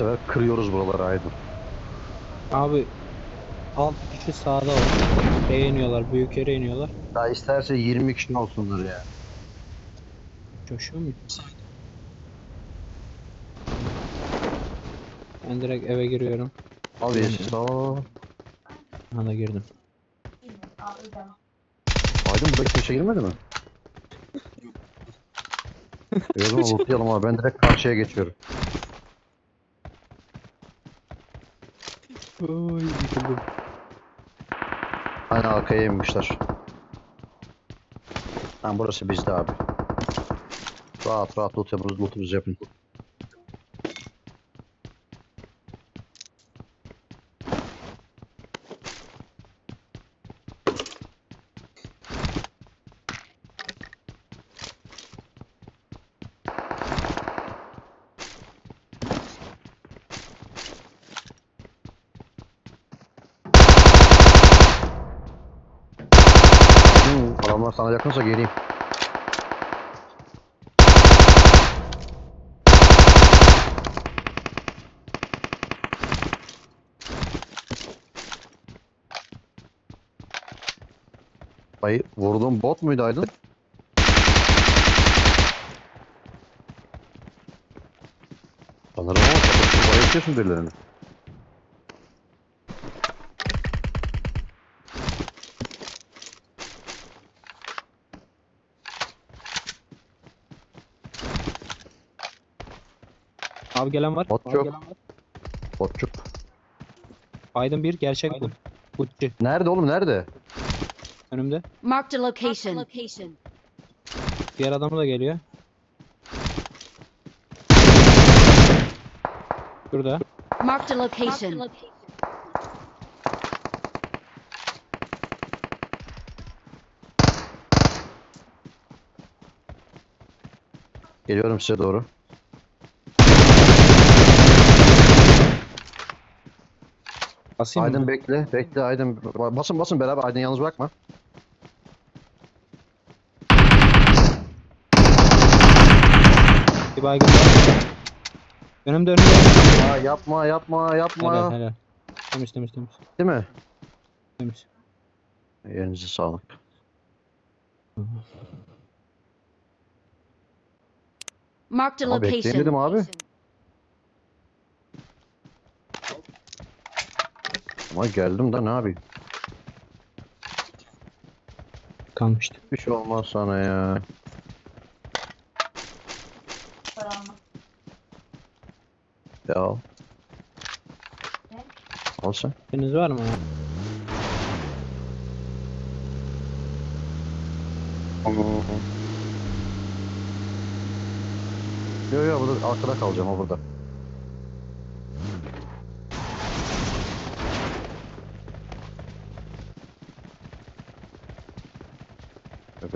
Sefer kırıyoruz buraları Aydın. Abi 6 kişi sağda var. İniyorlar. Büyük yere iniyorlar. Daha isterse 20 kişi olsunlar ya. Coşuyor mu? Ben direkt eve giriyorum. Al yeşil. Da girdim. Aydın burada kimse girmedi mi? O zaman lootlayalım abi. Ben direkt karşıya geçiyorum. Oy yıkıldım. Hani arkaya inmişler. Lan burası bizde abi. Rahat rahat loot yapıyoruz. Lootumuzu yapın. Adamlar sana yakınsa geleyim. Ay vurduğum bot muydu Aydın? Sanırım ama bayıltıyorsun birilerini. Abi gelen var. Bot Abi yok. gelen var. Botçuk. Aydın bir gerçek bu. Gucci. Nerede oğlum nerede? Önümde. Marked a location. Diğer adamı da geliyor. Burada. Marked a location. Geliyorum size doğru. Basayım Aydın mı? bekle. Bekle Aydın. Basın basın beraber. Aydın yalnız bırakma. Bir baygın var. Önümde önümde. Aa, yapma yapma yapma. Helal helal. Temiz temiz temiz. Değil mi? Temiz. Elinize sağlık. Marked a Ama bekleyemedim location. abi. Ama geldim de ne yapayım? Kalmıştı. Bir şey olmaz sana ya. Ya al. Al sen. Deniz var mı? Yo yo burada arkada kalacağım o burada.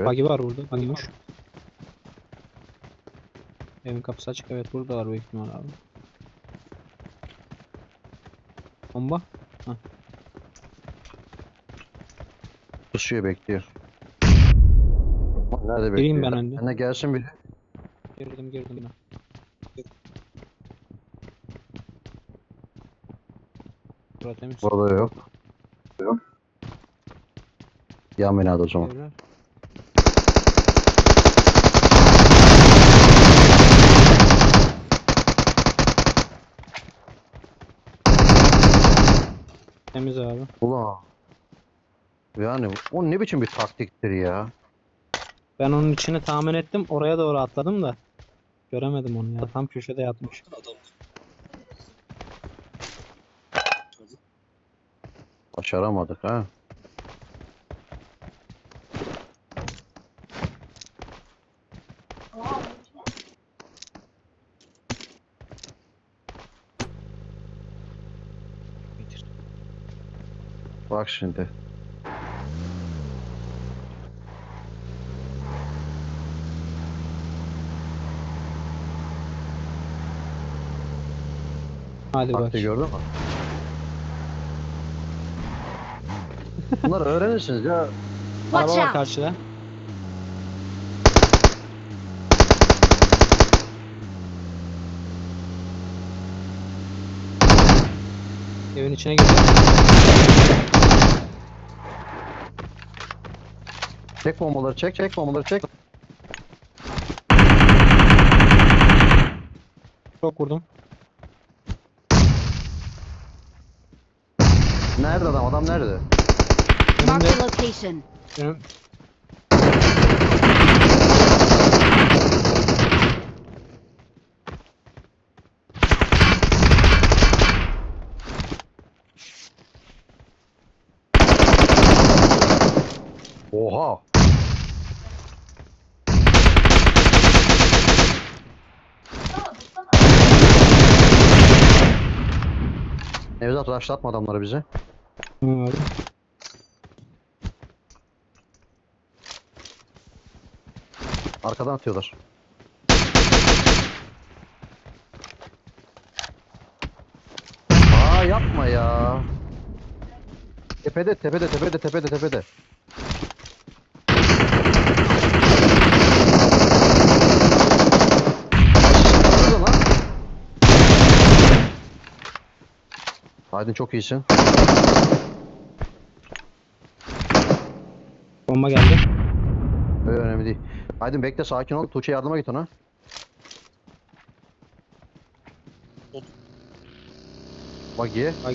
Evet. Bagi var burada. Bagimiş. Evin kapısı açık. Evet burada var büyük ihtimal abi. Bomba. Pusuyor bekliyor. Nerede bekliyor? Gireyim ben önde. Anne gelsin bir. Girdim girdim ben. Burası temiz. Burada yok. Yok. Yan binada o zaman. Evler. Temiz abi. Ulan. Yani o ne biçim bir taktiktir ya. Ben onun içini tahmin ettim. Oraya doğru atladım da. Göremedim onu ya. Tam köşede yatmış. Başaramadık ha. Şimdi. Hadi bak. Taktiği gördün mü? Bunları öğrenirsiniz ya. Watch Araba var out. karşıda. Evin içine girdi. Çek bombaları çek çek bombaları çek. Çok vurdum. Nerede adam? Adam nerede? Önümde. a location. Önüm. Oha. Nevzat rushlatma adamları bize. Tamam abi. Arkadan atıyorlar. Aa yapma ya. Tepede tepede tepede tepede tepede. Aydın çok iyisin. Bomba geldi. Öyle önemli değil. Aydın bekle sakin ol. Tuğçe yardıma git ona. Bagiye. Bak,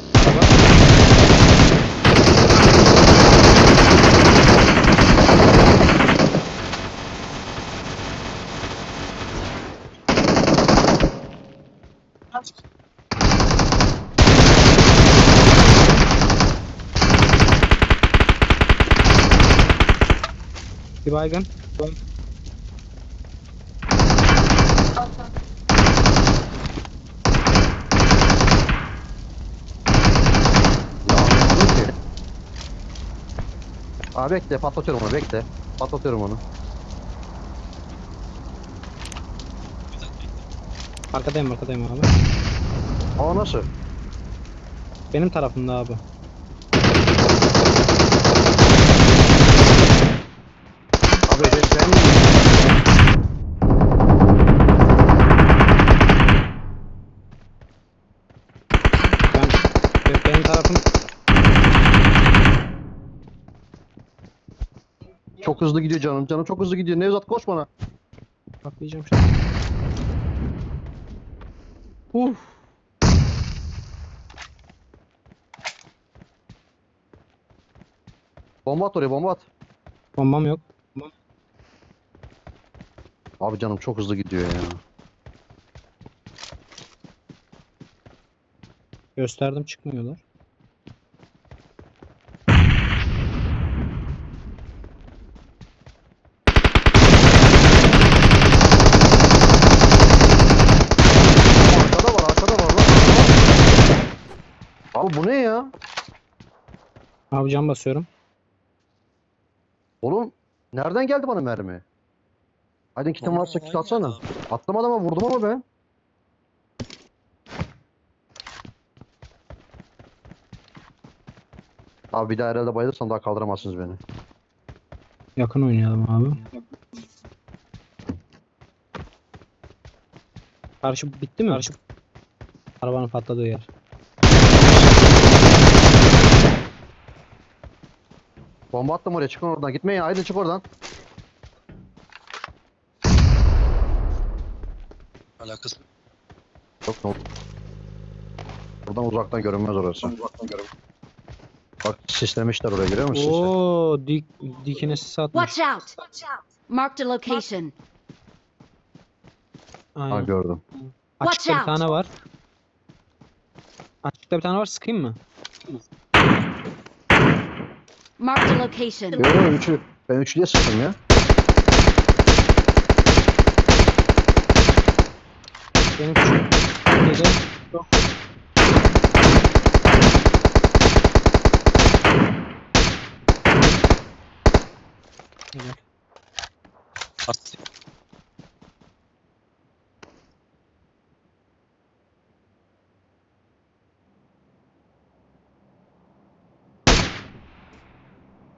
Bir baygın. Ki. Aa bekle patlatıyorum onu bekle. Patlatıyorum onu. Arkadayım arkadayım abi. Aa nasıl? Benim tarafımda abi. Abi ben, ben Ben be- benim tarafım çok hızlı gidiyor canım. Canım çok hızlı gidiyor. Nevzat koş bana. patlayacağım şimdi. Uf. Bomba at oraya bomba at. Bombam yok. Abi canım çok hızlı gidiyor ya. Gösterdim çıkmıyorlar. Arkada var arkada var lan. Abi bu ne ya? Abi cam basıyorum. Oğlum nereden geldi bana mermi? Aydın kitin varsa kit atsana. Atlamadım ama vurdum ama ben. Abi bir daha herhalde bayılırsam daha kaldıramazsınız beni. Yakın oynayalım abi. Karşı bitti mi? Karşı arabanın patladığı yer. Bomba attım oraya çıkın oradan. Gitmeyin Aydın çık oradan. Alakası. Yok ne oldu? Buradan uzaktan görünmez orası. Bak sislemişler oraya görüyor musun? Oo, dik dikine sis atmış. Watch out. Marked a location. Ha Aynen. gördüm. Açıkta Watch bir tane var. Açıkta bir tane var. Sıkayım mı? Marked a location. Yok üçü. Ben üçlüye sıktım ya. Benim küçük. Çok. Güzel. Attı.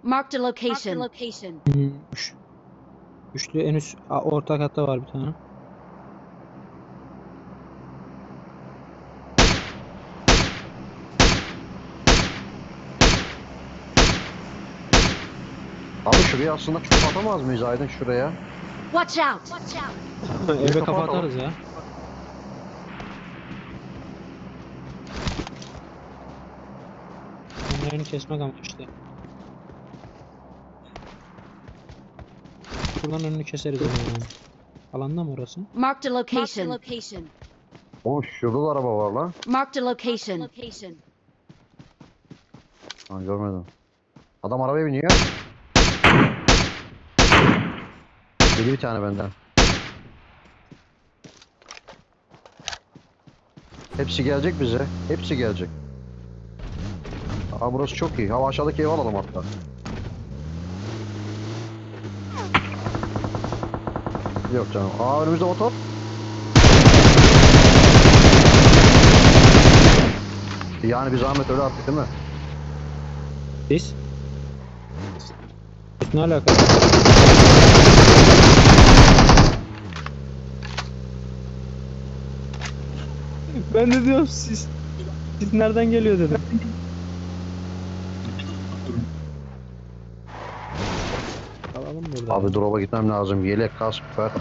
Marked a location. location. Hmm, üç. Üçlü en üst a- orta katta var bir tane. Şuraya aslında çok atamaz mıyız Aydın şuraya? Watch out! Watch out! Eve kafa atarız ya. Onların kesmek amaçlı. Buradan önünü keseriz o zaman. Alanda mı orası? Marked a location. location. Oğlum şurada da araba var lan. Marked a location. location. Ha, görmedim. Adam arabaya biniyor. Yedi bir tane benden. Hepsi gelecek bize. Hepsi gelecek. Aa burası çok iyi. Hava aşağıdaki ev alalım hatta. Yok canım. Aa önümüzde motor. Yani bir zahmet öyle attık değil mi? Biz? Biz ne alaka? Ben de diyorum siz siz nereden geliyor dedim. Kalalım burada. Abi drop'a gitmem lazım. Yelek, kask, fer.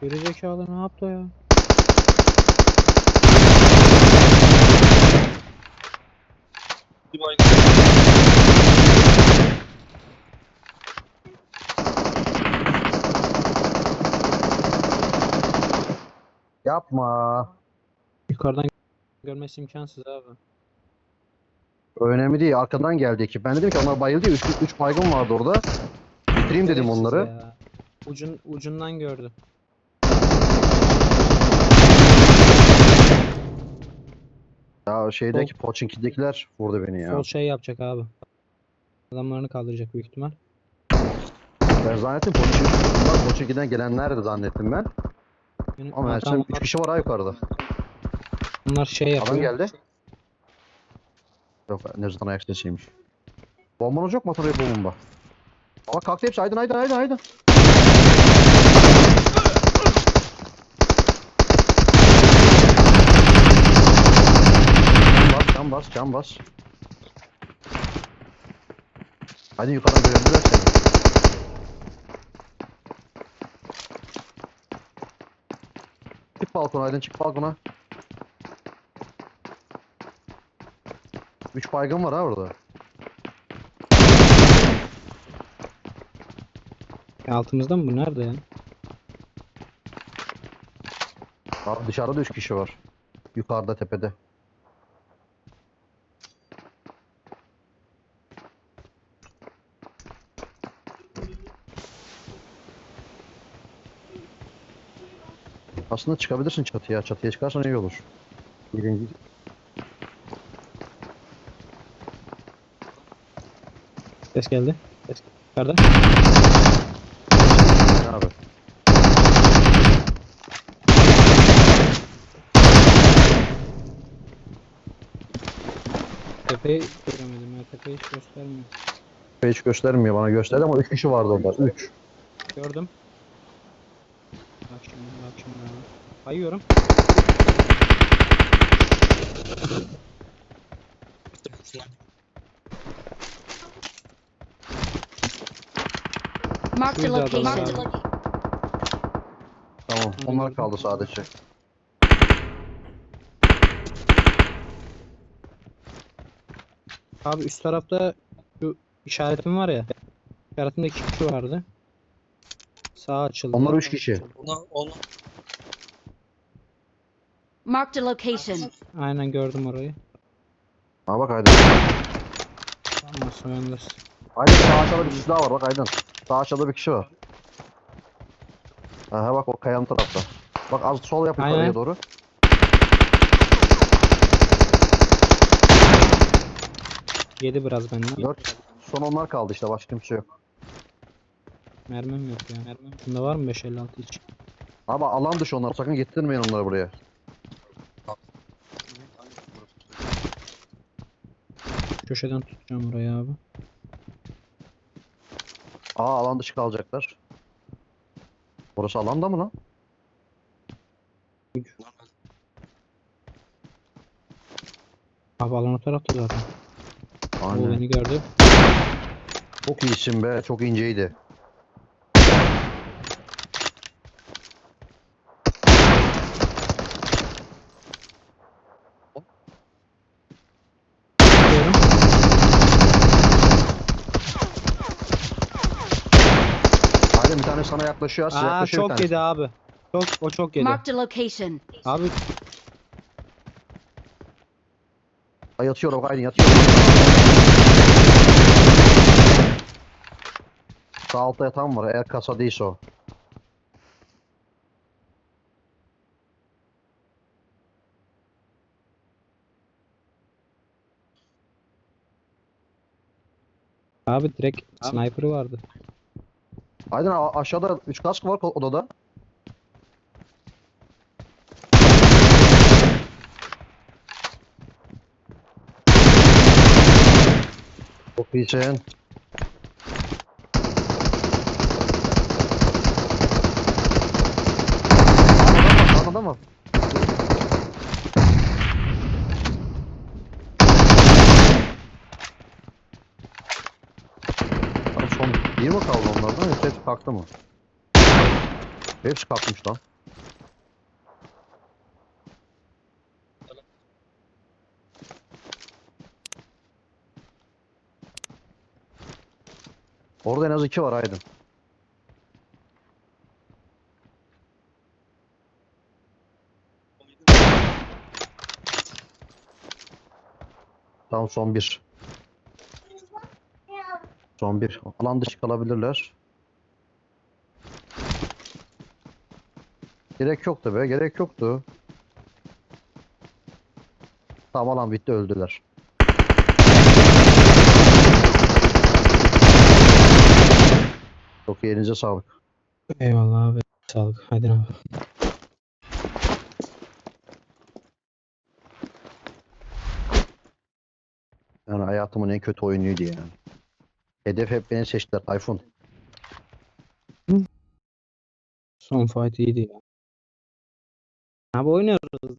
Geri zekalı ne yaptı ya? Yapma. Yukarıdan görmesi imkansız abi. Önemli değil. Arkadan geldi ekip. Ben dedim ki onlar bayıldı ya. 3 baygın vardı orada. Bitireyim dedim Gereksiz onları. ya. Ucun ucundan gördü. Ya şeydeki Pochinki'dekiler vurdu beni ya. Sol şey yapacak abi. Adamlarını kaldıracak büyük ihtimal. Ben zannettim Pochinki'den gelenlerdi zannettim ben. Benim, Ama meğersem tamam, 3 kişi var ha yukarıda. Bunlar şey yapıyor. Adam geldi. Yok Nezat'ın ayak sesiymiş. Bombanız yok mu? Motoru bomba. Ama kalktı hepsi. Aydın aydın aydın aydın. Can bas can bas can bas. Hadi yukarıdan görebilirler seni. Çık balkona Aydın çık balkona. 3 baygın var ha orada. Altımızda mı bu? Nerede ya? Abi dışarıda 3 kişi var. Yukarıda tepede. Aslında çıkabilirsin çatıya. Çatıya çıkarsan iyi olur. Birinci. Ses geldi. Ses Yukarıda. Ne abi? Tepeyi göremedim ya. Tepeyi hiç göstermiyor. Hiç göstermiyor bana gösterdi ama 3 kişi vardı orada. 3. Gördüm. Bak şimdi bak şimdi. Kayıyorum. Şurada adam a location. Tamam. Onlar kaldı sadece. Abi üst tarafta şu işaretim var ya. İşaretimde iki kişi vardı. Sağ açıldı. Onlar 3 kişi. Ona, ona Marked a location. Aynen gördüm orayı. Ha bak Aydın. Ama soyundasın. Aydın sağ aşağıda bir kişi daha var bak Aydın. Sağ aşağıda bir kişi var. Aha bak o kayanın tarafta. Bak az sol yap yukarıya Aynen. doğru. Yedi biraz benden. 4. Son onlar kaldı işte başka kimse yok. Mermim yok ya. Mermim. Bunda var mı 556 hiç? Ama alan dışı onlar sakın getirmeyin onları buraya. Köşeden tutacağım orayı abi. Aa alan dışı kalacaklar. Burası alanda mı lan? Abi alan o tarafta zaten. O Aynen. beni gördü. Çok iyisin be. Çok inceydi. Tane sana yaklaşıyor. Size Aa yaklaşıyor bir çok tanesi. yedi abi. Çok o çok yedi. Marked a location. Abi Ay, yatıyor bak Aydın yatıyor. Sağ altta yatan var. Eğer kasa değilse o. abi direkt sniper'ı vardı. Aydın a- aşağıda 3 kask var odada. Çok iyisin. Anladın mı? Abi son bir mi kaldı hepsi kalktı mı? Hepsi kalkmış lan. Orada en az iki var Aydın. Tamam son bir. Son bir. Alan dışı kalabilirler. Gerek yoktu be. Gerek yoktu. Tamam alan bitti öldüler. Çok iyi elinize sağlık. Eyvallah abi. Sağlık. Hadi abi. Yani hayatımın en kötü oyunuydu yani. Hedef hep beni seçtiler Tayfun. Son fight iyiydi ya. Oynuyoruz.